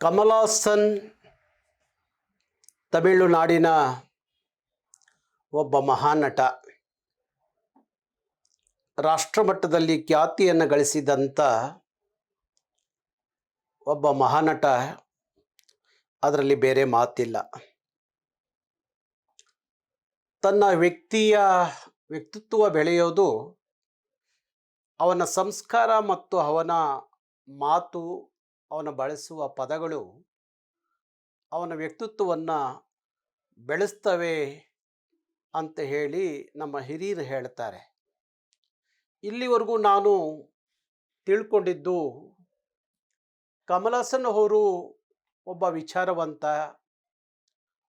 ಕಮಲಾಸನ್ ತಮಿಳುನಾಡಿನ ಒಬ್ಬ ಮಹಾನಟ. ರಾಷ್ಟ್ರಮಟ್ಟದಲ್ಲಿ ಖ್ಯಾತಿಯನ್ನು ಗಳಿಸಿದಂಥ ಒಬ್ಬ ಮಹಾನಟ. ಅದರಲ್ಲಿ ಬೇರೆ ಮಾತಿಲ್ಲ. ತನ್ನ ವ್ಯಕ್ತಿಯ ವ್ಯಕ್ತಿತ್ವ ಬೆಳೆಯೋದು ಅವನ ಸಂಸ್ಕಾರ ಮತ್ತು ಅವನ ಮಾತು ಅವನ ಬಳಸುವ ಪದಗಳು ಅವನ ವ್ಯಕ್ತಿತ್ವವನ್ನು ಬೆಳೆಸ್ತವೆ ಅಂತ ಹೇಳಿ ನಮ್ಮ ಹಿರಿಯರು ಹೇಳ್ತಾರೆ. ಇಲ್ಲಿವರೆಗೂ ನಾನು ತಿಳ್ಕೊಂಡಿದ್ದು ಕಮಲಾಸನ್ ಅವರು ಒಬ್ಬ ವಿಚಾರವಂತ,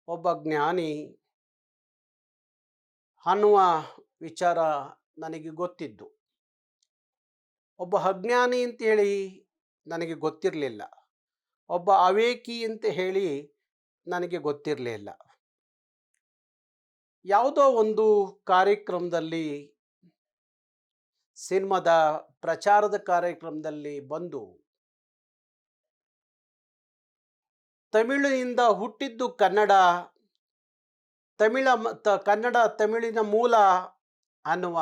ಒಬ್ಬ ಜ್ಞಾನಿ. ಅನ್ನುವ ವಿಚಾರ ನನಗೆ ಗೊತ್ತಿದ್ದು. ಒಬ್ಬ ಅಜ್ಞಾನಿ ಅಂತೇಳಿ ನನಗೆ ಗೊತ್ತಿರಲಿಲ್ಲ. ಒಬ್ಬ ಅವೇಕಿ ಅಂತ ಹೇಳಿ ನನಗೆ ಗೊತ್ತಿರಲಿಲ್ಲ. ಯಾವುದೋ ಒಂದು ಕಾರ್ಯಕ್ರಮದಲ್ಲಿ ಸಿನಿಮಾದ ಪ್ರಚಾರದ ಕಾರ್ಯಕ್ರಮದಲ್ಲಿ ಬಂದು ತಮಿಳಿನಿಂದ ಹುಟ್ಟಿದ್ದು ಕನ್ನಡ, ತಮಿಳ ತ, ಕನ್ನಡ, ತಮಿಳಿನ ಮೂಲ ಅನ್ನುವ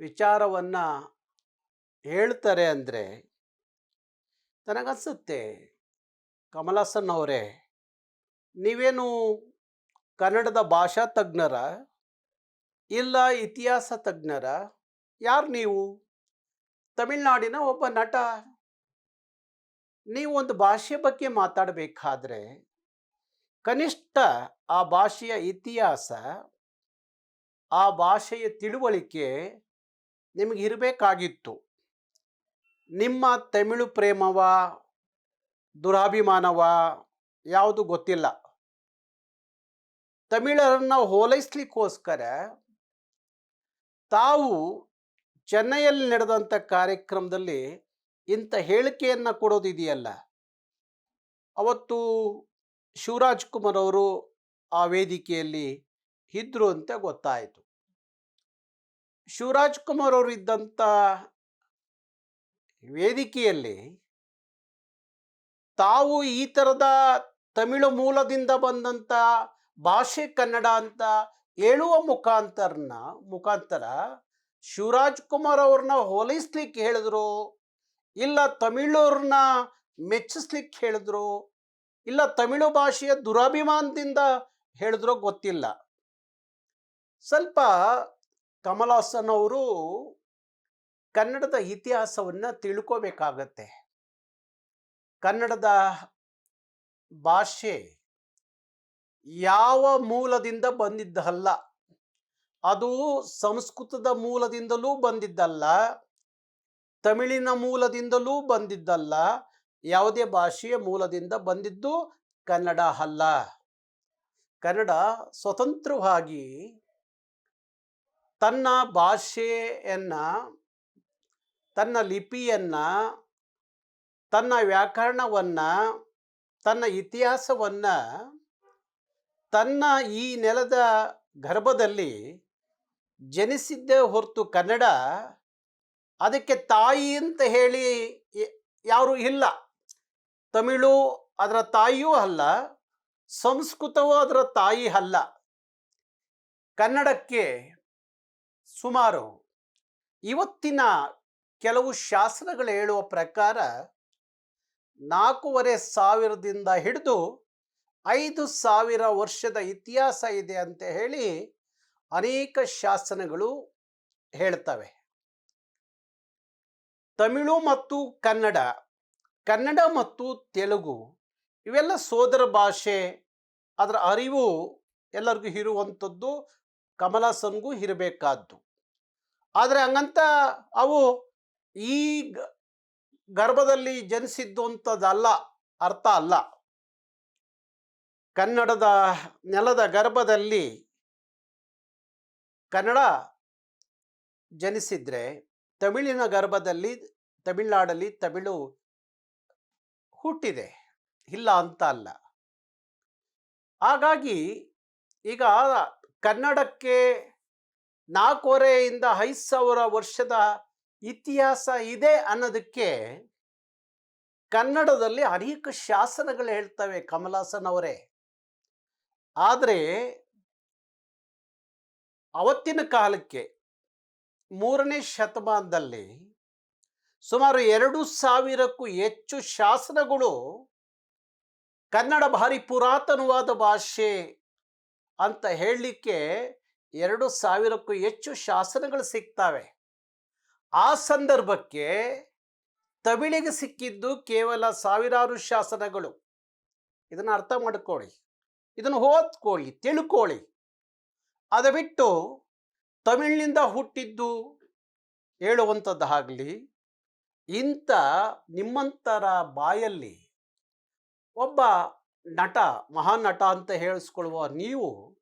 ವಿಚಾರವನ್ನು ಹೇಳ್ತಾರೆ ಅಂದರೆ ನನಗನ್ಸುತ್ತೆ ಕಮಲಾಸನ್ ಅವರೇ, ನೀವೇನು ಕನ್ನಡದ ಭಾಷಾ ತಜ್ಞರ, ಇಲ್ಲ ಇತಿಹಾಸ ತಜ್ಞರ, ಯಾರು ನೀವು? ತಮಿಳ್ನಾಡಿನ ಒಬ್ಬ ನಟ. ನೀವು ಒಂದು ಭಾಷೆ ಬಗ್ಗೆ ಮಾತಾಡಬೇಕಾದ್ರೆ, ಕನಿಷ್ಠ ಆ ಭಾಷೆಯ ಇತಿಹಾಸ, ಆ ಭಾಷೆಯ ತಿಳುವಳಿಕೆ ನಿಮಗೆ ಇರಬೇಕಾಗಿತ್ತು. ನಿಮ್ಮ ತಮಿಳು ಪ್ರೇಮವ, ದುರಾಭಿಮಾನವ ಯಾವುದು ಗೊತ್ತಿಲ್ಲ. ತಮಿಳರನ್ನು ಹೋಲೈಸ್ಲಿಕ್ಕೋಸ್ಕರ ತಾವು ಚೆನ್ನೈಯಲ್ಲಿ ನಡೆದಂಥ ಕಾರ್ಯಕ್ರಮದಲ್ಲಿ ಇಂಥ ಹೇಳಿಕೆಯನ್ನು ಕೊಡೋದಿದೆಯಲ್ಲ. ಅವತ್ತು ಶಿವರಾಜ್ ಕುಮಾರ್ ಅವರು ಆ ವೇದಿಕೆಯಲ್ಲಿ ಇದ್ರು ಅಂತ ಗೊತ್ತಾಯಿತು. ಶಿವರಾಜ್ ಕುಮಾರ್ ಅವರು ಇದ್ದಂಥ ವೇದಿಕೆಯಲ್ಲಿ ತಾವು ಈ ಥರದ ತಮಿಳು ಮೂಲದಿಂದ ಬಂದಂಥ ಭಾಷೆ ಕನ್ನಡ ಅಂತ ಹೇಳುವ ಮುಖಾಂತರನ, ಮುಖಾಂತರ ಶಿವರಾಜ್ ಕುಮಾರ್ ಅವ್ರನ್ನ ಹೋಲಿಸ್ಲಿಕ್ಕೆ ಹೇಳಿದ್ರು, ಇಲ್ಲ ತಮಿಳವ್ರನ್ನ ಮೆಚ್ಚಿಸ್ಲಿಕ್ಕೆ ಹೇಳಿದ್ರು, ಇಲ್ಲ ತಮಿಳು ಭಾಷೆಯ ದುರಾಭಿಮಾನದಿಂದ ಹೇಳಿದ್ರೋ ಗೊತ್ತಿಲ್ಲ. ಸ್ವಲ್ಪ ಕಮಲಾಸನ್ ಅವರು ಕನ್ನಡದ ಇತಿಹಾಸವನ್ನು ತಿಳ್ಕೋಬೇಕಾಗತ್ತೆ. ಕನ್ನಡದ ಭಾಷೆ ಯಾವ ಮೂಲದಿಂದ ಬಂದಿದ್ದಲ್ಲ, ಅದು ಸಂಸ್ಕೃತದ ಮೂಲದಿಂದಲೂ ಬಂದಿದ್ದಲ್ಲ, ತಮಿಳಿನ ಮೂಲದಿಂದಲೂ ಬಂದಿದ್ದಲ್ಲ, ಯಾವುದೇ ಭಾಷೆಯ ಮೂಲದಿಂದ ಬಂದಿದ್ದು ಕನ್ನಡ ಅಲ್ಲ. ಕನ್ನಡ ಸ್ವತಂತ್ರವಾಗಿ ತನ್ನ ಭಾಷೆಯನ್ನ ತನ್ನ ಲಿಪಿಯನ್ನು, ತನ್ನ ವ್ಯಾಕರಣವನ್ನ, ತನ್ನ ಇತಿಹಾಸವನ್ನ, ತನ್ನ ಈ ನೆಲದ ಗರ್ಭದಲ್ಲಿ ಜನಿಸಿದ್ದೇ ಹೊರತು ಕನ್ನಡ, ಅದಕ್ಕೆ ತಾಯಿ ಅಂತ ಹೇಳಿ ಯಾರು ಇಲ್ಲ. ತಮಿಳು ಅದರ ತಾಯಿಯೂ ಅಲ್ಲ, ಸಂಸ್ಕೃತವೂ ಅದರ ತಾಯಿ ಅಲ್ಲ. ಕನ್ನಡಕ್ಕೆ ಸುಮಾರು, ಇವತ್ತಿನ ಕೆಲವು ಶಾಸ್ತ್ರಗಳು ಹೇಳುವ ಪ್ರಕಾರ ನಾಲ್ಕೂವರೆ ಸಾವಿರದಿಂದ ಹಿಡಿದು ಐದು ಸಾವಿರ ವರ್ಷದ ಇತಿಹಾಸ ಇದೆ ಅಂತ ಹೇಳಿ ಅನೇಕ ಶಾಸನಗಳು ಹೇಳ್ತವೆ. ತಮಿಳು ಮತ್ತು ಕನ್ನಡ ಕನ್ನಡ ಮತ್ತು ತೆಲುಗು ಇವೆಲ್ಲ ಸೋದರ ಭಾಷೆ, ಅದರ ಅರಿವು ಎಲ್ಲರಿಗೂ ಇರುವಂಥದ್ದು ಕಮಲಾಸನ್ಗೂ ಇರಬೇಕಾದ್ದು. ಆದರೆ ಹಂಗಂತ ಅವು ಈ ಗರ್ಭದಲ್ಲಿ ಜನಿಸಿದ್ದು ಅಂಥದ್ದಲ್ಲ ಅರ್ಥ ಅಲ್ಲ. ಕನ್ನಡದ ನೆಲದ ಗರ್ಭದಲ್ಲಿ ಕನ್ನಡ ಜನಿಸಿದ್ರೆ ತಮಿಳಿನ ಗರ್ಭದಲ್ಲಿ ತಮಿಳ್ನಾಡಲ್ಲಿ ತಮಿಳು ಹುಟ್ಟಿದೆ. ಇಲ್ಲ ಅಂತ ಅಲ್ಲ. ಹಾಗಾಗಿ ಈಗ ಕನ್ನಡಕ್ಕೆ ನಾಲ್ಕೂವರೆಯಿಂದ ಐದು ಸಾವಿರ ವರ್ಷದ ಇತಿಹಾಸ ಇದೆ ಅನ್ನೋದಕ್ಕೆ ಕನ್ನಡದಲ್ಲಿ ಅನೇಕ ಶಾಸನಗಳು ಹೇಳ್ತವೆ ಕಮಲಾಸನ್ ಅವರೇ. ಆದರೆ ಅವತ್ತಿನ ಕಾಲಕ್ಕೆ ಮೂರನೇ ಶತಮಾನದಲ್ಲಿ ಸುಮಾರು ಎರಡು ಸಾವಿರಕ್ಕೂ ಹೆಚ್ಚು ಶಾಸನಗಳು ಕನ್ನಡ ಭಾರಿ ಪುರಾತನವಾದ ಭಾಷೆ ಅಂತ ಹೇಳಲಿಕ್ಕೆ ಎರಡು ಸಾವಿರಕ್ಕೂ ಹೆಚ್ಚು ಶಾಸನಗಳು ಸಿಗ್ತವೆ. ಆ ಸಂದರ್ಭಕ್ಕೆ ತಮಿಳಿಗೆ ಸಿಕ್ಕಿದ್ದು ಕೇವಲ ಸಾವಿರಾರು ಶಾಸನಗಳು. ಇದನ್ನು ಅರ್ಥ ಮಾಡ್ಕೊಳ್ಳಿ. ಇದನ್ನು ಓದ್ಕೊಳ್ಳಿ, ತಿಳ್ಕೊಳ್ಳಿ. ಅದು ಬಿಟ್ಟು ತಮಿಳಿನಿಂದ ಹುಟ್ಟಿದ್ದು ಹೇಳುವಂಥದ್ದಾಗಲಿ ಇಂಥ ನಿಮ್ಮಂತರ ಬಾಯಲ್ಲಿ ಒಬ್ಬ ನಟ, ಮಹಾನ್ ನಟ ಅಂತ ಹೇಳಿಸ್ಕೊಳ್ಳುವ ನೀವು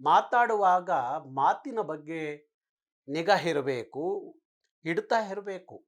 ಮಾತಾಡುವಾಗ ಮಾತಿನ ಬಗ್ಗೆ ನಿಗಾ ಇರಬೇಕು. ಇಡ್ತಾ ಇರಬೇಕು.